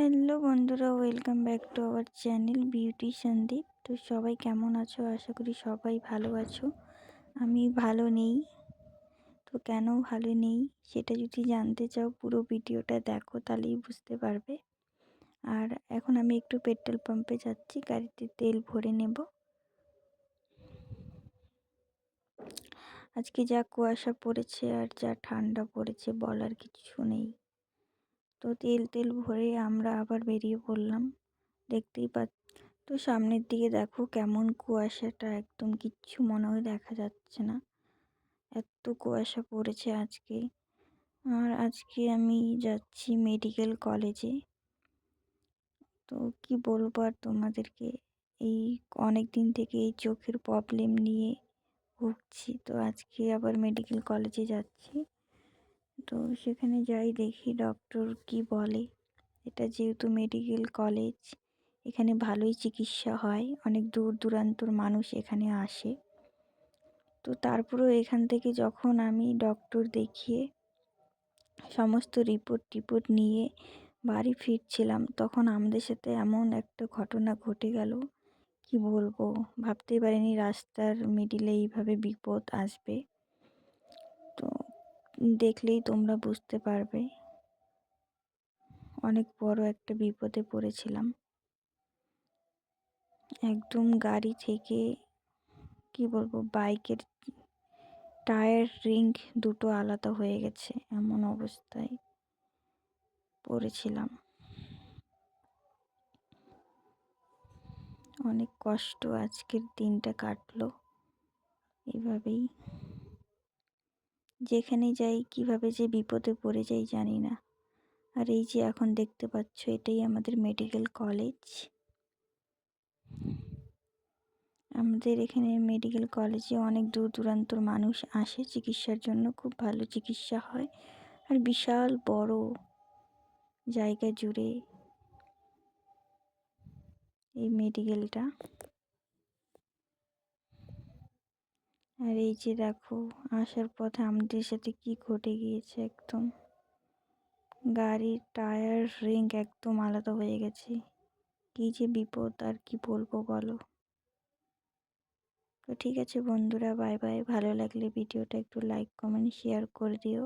Hello বন্ধুরা, welcome back to our channel beauty Sandeep. তো সবাই কেমন আছো? আশা করি সবাই ভালো আছো। আমি ভালো নেই। তো কেন ভালো নেই? সেটা যদি জানতে চাও, পুরো ভিডিওটা দেখো, তাহলেই বুঝতে পারবে। আর এখন আমি একটু পেট্রোল পাম্পে যাচ্ছি, গাড়িতে তেল ভরে নেব। আজকে যা কুয়াশা পড়েছে আর যা ঠান্ডা পড়েছে, বলার কিছু নেই। তো তেল তেল ভরে আমরা আবার বেরিয়ে পড়লাম। দেখতেই পা তো সামনের দিকে দেখো কেমন কুয়াশাটা, একদম কিচ্ছু মনে হয় দেখা যাচ্ছে না। এত কুয়াশা পড়েছে আজকে। আর আজকে আমি যাচ্ছি মেডিকেল কলেজে। তো কি বলব আর তোমাদেরকে, এই অনেক দিন থেকে এই চোখের প্রবলেম নিয়ে ভুগছি। তো আজকে আবার মেডিকেল কলেজে যাচ্ছি। তো সেখানে যাই দেখি ডক্টর কি বলে। এটা যেহেতু মেডিকেল কলেজ এখানে ভালোই চিকিৎসা হয়, অনেক দূর দূরান্তর মানুষ এখানে আসে। তো তারপরেও এখান থেকে যখন আমি ডক্টর দেখিয়ে সমস্ত রিপোর্ট টিপোর্ট নিয়ে বাড়ি ফিরছিলাম, তখন আমাদের সাথে এমন একটা ঘটনা ঘটে গেল। কি বলব? ভাবতেই পারিনি রাস্তার মিডিলে এইভাবে বিপদ আসবে। দেখলেই তোমরা বুঝতে পারবে। অনেক বড় একটা বিপদে পড়েছিলাম। একদম গাড়ি থেকে, কি বলব, বাইকের টায়ার, রিং দুটো আলাদা হয়ে গেছে এমন অবস্থায় পড়েছিলাম। অনেক কষ্ট আজকের দিনটা কাটলো। এভাবেই যেখানে যাই, কীভাবে যে বিপদে পড়ে যাই জানি না। আর এই যে এখন দেখতে পাচ্ছ, এটাই আমাদের মেডিকেল কলেজ। আমাদের এখানে মেডিকেল কলেজে অনেক দূর দূরান্তর মানুষ আসে, চিকিৎসার জন্য খুব ভালো চিকিৎসা হয়। আর বিশাল বড় জায়গা জুড়ে এই মেডিকেলটা। আর এই যে দেখো, আসার পথে আমাদের সাথে কি ঘটে গিয়েছে একদম। গাড়ির টায়ার রিং একদম আলাদা হয়ে গেছে। কি যে বিপদ, আর কি বলব বলো। তো ঠিক আছে বন্ধুরা বাই বাই ভালো লাগলে ভিডিওটা একটু লাইক কমেন্ট শেয়ার করে দিও।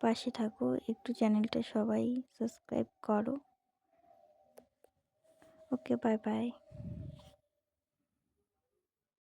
পাশে থাকো, একটু চ্যানেলটা সবাই সাবস্ক্রাইব করো। Okay bye bye